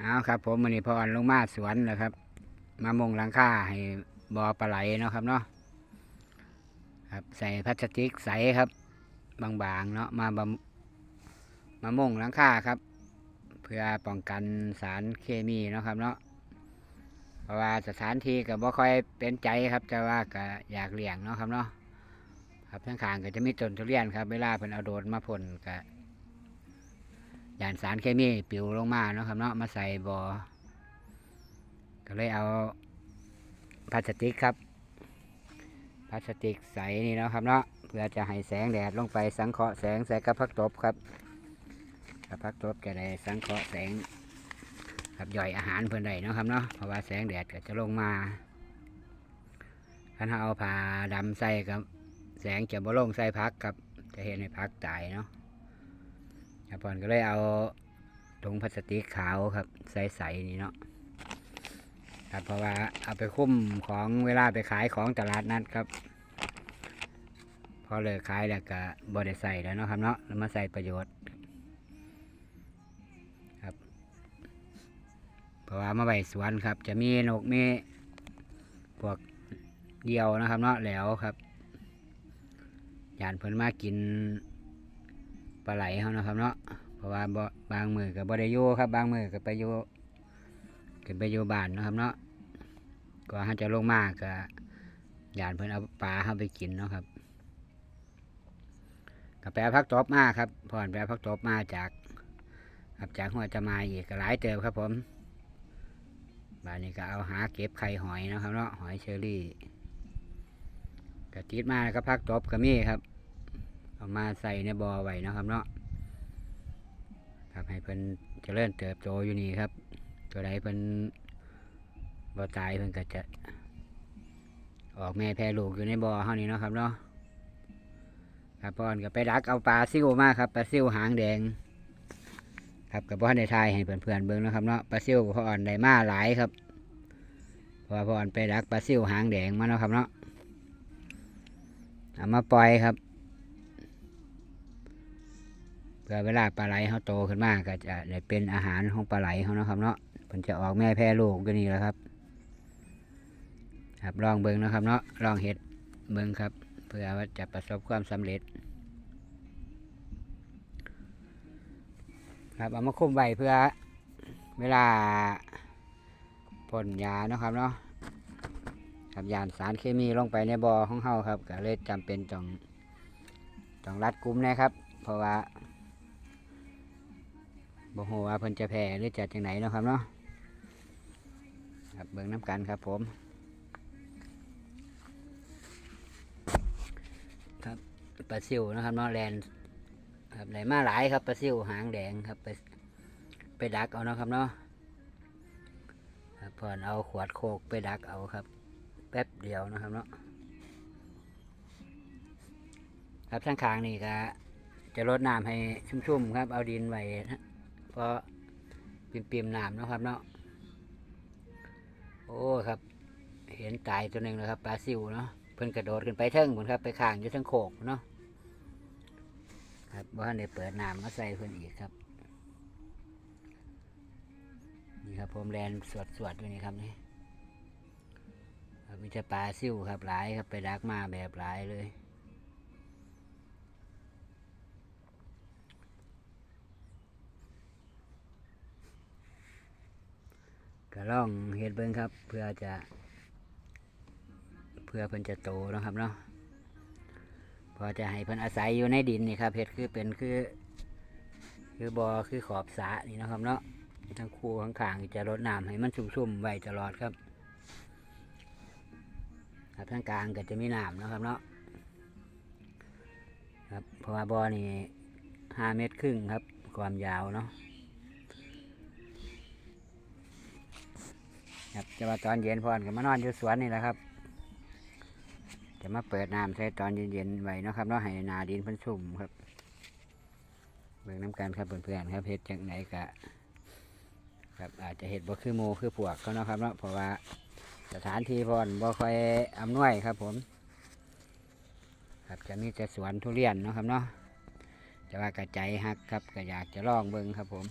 เอาครับ ผมมันนี้พออ่อนลงมาสวนแล้วครับ มามงหลังคาให้บอปลาไหลเนาะครับเนาะครับใส่พลาสติกใสครับ บางๆเนาะมาบำมามงหลังคาครับ เพื่อป้องกันสารเคมีเนาะครับเนาะเพราะว่าสถานที่ก็บ่ค่อยเป็นใจครับแต่ว่าก็อยากเลี้ยงเนาะครับเนาะครับทั้งข้างก็จะมีต้นทุเรียนครับ เวลาเพิ่นเอาโดดมาพ่นก็ ยานสารเคมีปิวลงมาเนาะครับเนาะมาใส่บอ่อก็เลยเอาพลาสติกครับพลาสติกใสนี่เนาะครับเนาะเพื่อจะให้แสงแดดลงไปสังเคราะห์แสงใส่กระพักตบครับกระพักตบจะได้สังเคราะห์แสงครับย่อยอาหารเพื่อนได้เนาะครับเนาะเพราะว่าแสงแดดก็จะลงมาถ้าเอาผ้าดำใส่ครับ แสงจะบ่ลงใส่พักครับจะเห็นให้พักตายเนาะ ครับผมก็เลยเอาถุงพลาสติกขาวครับ ใสๆนี่เนาะครับเพราะว่าเอาไปคุ้มของเวลาไปขายของตลาดนัดครับ พอเลิกขายแล้วก็บได้ใส่แล้วเนาะครับเนาะแล้วมาใส่ประโยชน์ครับ เพราะว่ามาใบสวนครับ จะมีนกมีพวกเหยี่ยวนะครับเนาะแล้วครับยานเพิ่นมากินปลาไหลเขานะครับเนาะ ราะว่าบ่บางมือกับบ่ได้อยู่ครับ บางมือก็ไปอยู่ขึ้นไปอยู่บ้านนะครับเนาะก็เขาจะลงมาก็ยานเพิ่นเอาปลาเข้าไปกินเนาะครับก็ไปเอาพักตบมาครับพอนไปเอาพักตบมาจากครับจากหัวจะมาอีกก็หลายเติมครับผมบ้านนี้ก็เอาหาเก็บไข่หอยนะครับเนาะหอยเชอรี่ก็ติดมาแล้วก็พักตบก็มีครับเอามาใส่ในบ่อไว้นะครับเนาะ ครับให้เพิ่นเจริญเติบโตอยู่นี่ครับ ตัวใดเพิ่นบ่ตายเพิ่นก็จะ ออกแม่แพร่ลูกอยู่ในบ่อเฮานี่เนาะครับเนาะครับพ่อนก็ไปดักเอาปลาซิวมาครับปลาซิวหางแดง ครับกับพ่อในทายให้เพื่อนๆเบิ่งนะครับเนาะปลาซิวพ่ออ่อนได้มาหลายครับพราะว่าพ่ออ่อนไปดักปลาซิวหางแดงมาเนาะครับเนาะเอามาปล่อยครับ เพื่อเวลาปลาไหลเขาโตขึ้นมากก็จะได้เป็นอาหารของปลาไหลเขาเนาะครับเนาะมันจะออกแม่แพร่ลูกก็นี่แหละครับ ครับลองเบิ้งนะครับเนาะลองเห็ดเบิ้งครับ เพื่อว่าจะประสบความสำเร็จ ครับเอามาคุมไว้เพื่อเวลาพ่นยานะครับเนาะครับยานสารเคมีลงไปในบ่อของเฮาครับก็เลยจำเป็นต้องต้องรัดกุมนะครับ เพราะว่า บ่ฮู้ว่าเพิ่นจะแพ้หรือจะจังไหนเนาะครับเนาะครับเบิ่งน้ำกันครับผม ครับปลาซิวนะครับเนาะแลนครับไหลมาหลายครับปลาซิวหางแดงครับไปไปดักเอาเนาะครับเนาะครับพอนเอาขวดโคกไปดักเอาครับ แป๊บเดียวนะครับเนาะครับทางคางนี่ก็จะลดน้ำให้ชุ่มๆครับ เอาดินไว้ เพราะปิ่มๆน้ำนะครับเนาะโอ้ครับ เห็นตายตัวหนึ่งแล้วครับปลาซิวเนาะเพิ่นกระโดดขึ้นไปเทิงหมดครับไปข้างอยู่ทั้งโขกเนาะครับว่าได้เปิดน้ำมาใส่เพิ่นอีกครับนี่ครับผมแลนสวดสวดๆด้วยนี่ครับนี่ครับมีแต่ปลาซิวครับหลายครับไปดักมาแบบหลายเลย ล่องเฮ็ดเบิ้งครับ เพื่อจะ เพื่อเพิ่นจะโตนะครับเนาะพอจะให้เพิ่นอาศัยอยู่ในดินนี่ครับเห็ดคือเป็นคือ คือบอคือขอบสะนี่นะครับเนาะทั้งคู่ข้างๆจะรดน้ำให้มันชุ่มๆไว้ตลอดครับ ครับทั้งกลางก็จะมีน้ำนะครับเนาะครับเพราะว่าบอนี่ห้าเมตรครึ่งครับ ความยาวเนาะ ครับจะว่าตอนเย็นพอนก็มานอนอยู่สวนนี่แหละครับ จะมาเปิดน้ำใช้ตอนเย็นๆไว้นะครับเนาะให้นาดินพิ่นชุ่มครับเบิ่งน้ำกันครับเพื่อนๆครับเห็ดจังไหนกะครับอาจจะเห็ดบ่คือหมูคือพวกเขาเนาะครับเนาะเพราะว่าสถานที่พอนบ่ค่อยอำนวยครับ ผม ครับจะมีแต่สวนทุเรียนเนาะครับเนาะจะว่ากระใจฮักครับก็อยากจะลองเบิ่งครับผม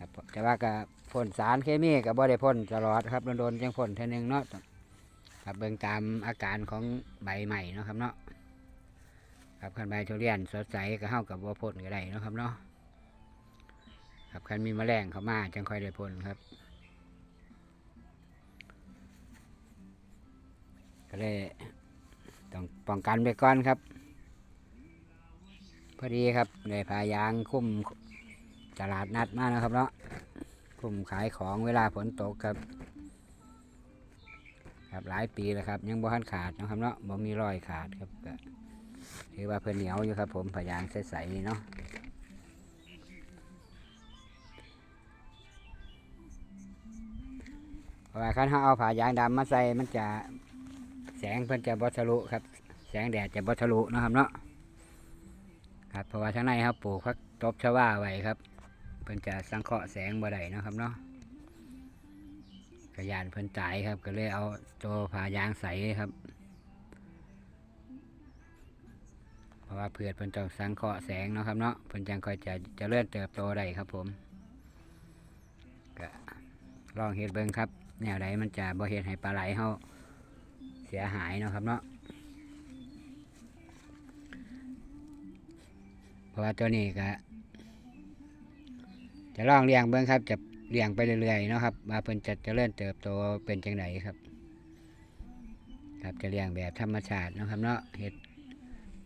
ครับแต่ว่าก็พ่นสารเคมีกับบ่ได้พ่นตลอดครับโดนๆจังพ่นเท่านึงเนาะครับเบิ่งตามอาการของใบใหม่เนาะครับเนาะครับคันใบทุเรียนสดใสก็เฮากับบ่พ่นก็ได้เนาะครับเนาะครับคันมีแมลงเข้ามาจังค่อยได้พ่นครับก็เลยต้องป้องกันไปก่อนครับ พอดีครับเลยพายางคุ้ม ตลาดนัดมากนะครับเนาะคุ้มขายของเวลาฝนตกครับ ครับหลายปีแล้วครับ ยังบ่ทันขาดนะครับเนาะบ่มีรอยขาดครับก็ถือว่าเพิ่นเหนียวอยู่ครับ ผมพายางใสๆนี่เนาะเพราะว่าคันเขาเอาผายางดำมาใส่มันจะแสงเพิ่นจะบทะลุครับ แสงแดดจะบทะลุนะครับเนาะครับเพราะว่าข้างในครับปลูกพักตบชวาไว้ครับ เพิ่นจะสังเคราะห์แสงบ่ได้นะครับเนาะกระยานเพิ่นตายครับ ก็เลยเอาตัวผายางใสครับ เพราะว่าเพื่อเพิ่นต้องสังเคราะห์แสงเนาะครับเนาะเพิ่นจังค่อยจะจะเลื่อนเติบโตได้ครับผมก็ลองเฮ็ดเบิ่งครับ แนวใดมันจะบ่เฮ็ดให้ปลาไหลเฮาเสียหายเนาะครับเนาะเพราะว่าตัวนี้ก็ จะลองเลี้ยงเบิ้งครับ จะเลี้ยงไปเรื่อยๆเนาะครับว่าเพิ่นจะเจริญเติบโตเป็นจังไดครับ ครับจะเลี้ยงแบบธรรมชาตินะครับเนาะเห็ด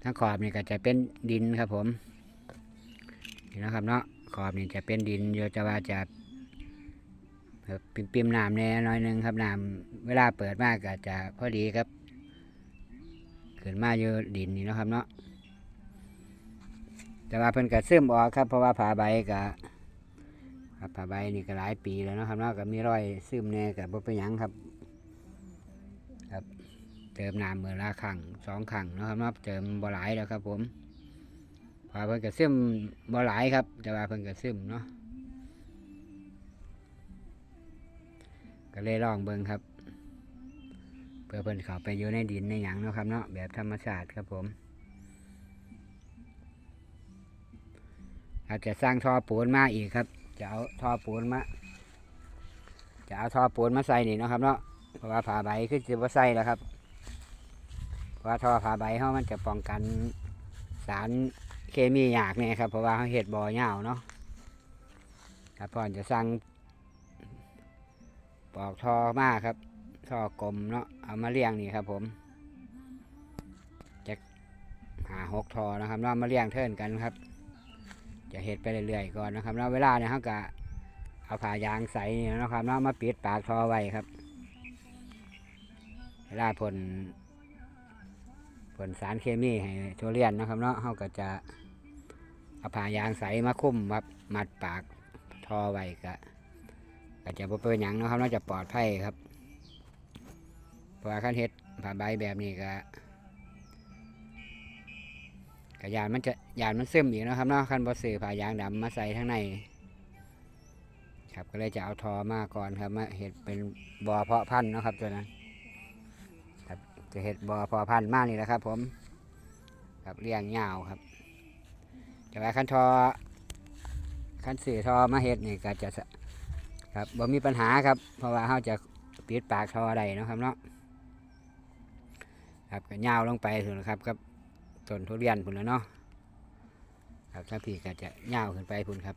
ทั้งขอบนี่ก็จะเป็นดินครับผมนี่เนะครับเนาะขอบนี่จะเป็นดินโยจะว่าจะครับปิมน้ำแน่น้อยนึงครับน้ำเวลาเปิดมากก็จะพอดีครับขึ้นมาอยู่ดินนี่นะครับเนาะแต่ว่าเพิ่นก็ซึมออกครับเพราะว่าผ่าใบก็ ครับผ่าใบนี่ก็หลายปีแล้วเนาะครับเนาะก็มีรอยซึมแหน่กับบ่เป็นหยังครับ ครับ เติมน้ำมือละครั้งสองครั้งเนาะครับเนาะเติมบ่หลายแล้วครับ ผมพอเพิ่นก็ซึมบ่หลายครับแต่ว่าเพิ่นก็ซึมเนาะก็เลยลองเบิ่งครับ เพื่อเพิ่นเขาไปอยู่ในดินในหยังเนาะครับเนาะแบบธรรมชาติครับผมอาจจะสร้างท่อปูนมาอีกครับ จะเอาท่อปูนมา จะเอาท่อปูนมาใส่นี่นะครับเนาะ เพราะว่าผ่าใบคือจะว่าใส่แล้วครับ เพราะว่าท่อผ่าใบเขามันจะป้องกันสารเคมีหยากเนี่ยครับ เพราะว่าเขาเห็ดบ่อเหยาเนาะครับพ่อนจะสร้างปอกท่อมากครับ ท่อกลมเนาะ เอามาเลี้ยงนี่ครับผมจะหาหกทอนะครับเนาะมาเลี้ยงเทินกันครับ จะเห็ดไปเรื่อยๆก่อนนะครับเนาะเวลาเนี่ยเขาก็เอาผ่ายางใสนี่นะครับเนาะมาปิดปากทอไว้ครับเวลาผลผลสารเคมีให้ทุเรียนนะครับเนาะเขาก็จะเอาผ่ายางใสมาคุ้มมามัดปากทอไว้ก็ก็จะเป็นหยังนะครับน่าจะปลอดภัยครับเพราะว่าขั้นเฮ็ดผ่าใบแบบนี้ก็ กยานมันจะยานมันซึมอีกนะครับเนาะขั้นบ่ซื้อผ่ายางดำมาใส่ข้างใน ครับก็เลยจะเอาทอมาก่อนครับมาเห็ดเป็นบ่อเพาะพันธุ์นะครับตัวนั้นครับจะเห็ดบ่อเพาะพันธุ์มากนี่แหละครับ ผมครับเลี้ยงยาวครับแต่ว่าขั้นทอขั้นสื่อทอมาเห็ดนี่ก็จะครับบ่มีปัญหาครับ เพราะว่าเขาจะปิดปากทอได้นะครับเนาะครับก็ยาวลงไปถึงนะครับกับ ต้นทุเรียนพุ่นแล้วเนาะครับถ้าพี่ก็จะยาวขึ้นไปพุ่นครับ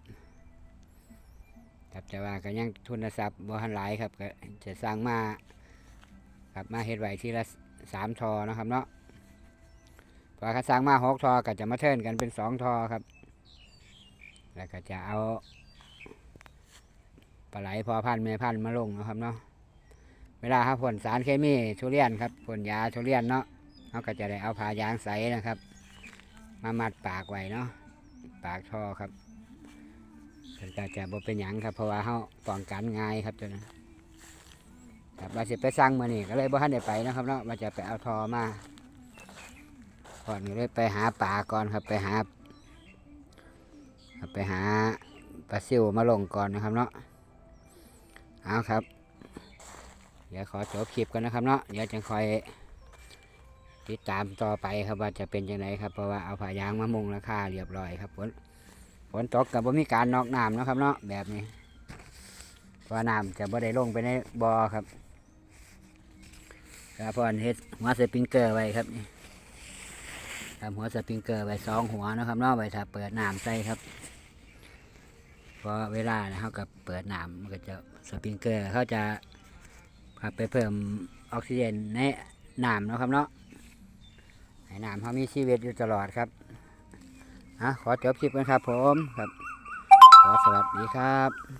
ครับแต่ว่าก็ยังทุนทรัพย์บ่ทันหลายครับก็จะสร้างมาครับมาเฮ็ดไว้ทีละสามทอนะครับเนาะพอเขาสร้างมาหกทอก็จะมาเทิร์นกันเป็นสองทอครับ แล้วก็จะเอาปลาไหลพอพันธุ์แม่พันมาลงนะครับเนาะเวลาเขาพ่นสารเคมีทุเรียนครับพ่นยาทุเรียนเนาะ เขาก็จะได้เอาผ่ายางใสนะครับ มามัดปากไว้เนาะปากท่อครับเพิ่นก็จะบ่เป็นหยังครับ เพราะว่าเขาป้องกันง่ายครับตัวนั้นครับว่าสิไปสั่งมานี่ก็เลยบ่ทันได้ไปนะครับเนาะว่าจะไปเอาทอมาก่อนเลยไปหาปลาก่อนครับไปหาไปหาปลาซิวมาลงก่อนนะครับเนาะเอาครับ เดี๋ยวขอจบคลิปกันนะครับเนาะเดี๋ยวจะคอย ติดตามต่อไปครับว่าจะเป็นยังไงครับเพราะว่าเอาผ้ายางมามุงราคาเรียบร้อยครับฝนฝนตกกับว่มีการนอกน้ำเนาะครับเนาะแบบนี้ว่าะน้ำจะบ่ได้ลงไปในบ่อครับครับพอนเฮ็ดหัวสปริงเกอร์ไว้ครับนี่ทำหัวสปริงเกอร์ไว้สองหัวนะครับเนอกไว้ถ้าเปิดน้ำใส่ครับเพอเวลานะเขากับเปิดน้ำมันก็จะสปริงเกอร์เขาจะครับไปเพิ่มออกซิเจนในน้ำนะครับเนาะ ให้น้ำเขามีชีวิตอยู่ตลอดครับอะขอจบคลิปกันครับผมครับ ขอสวัสดีครับ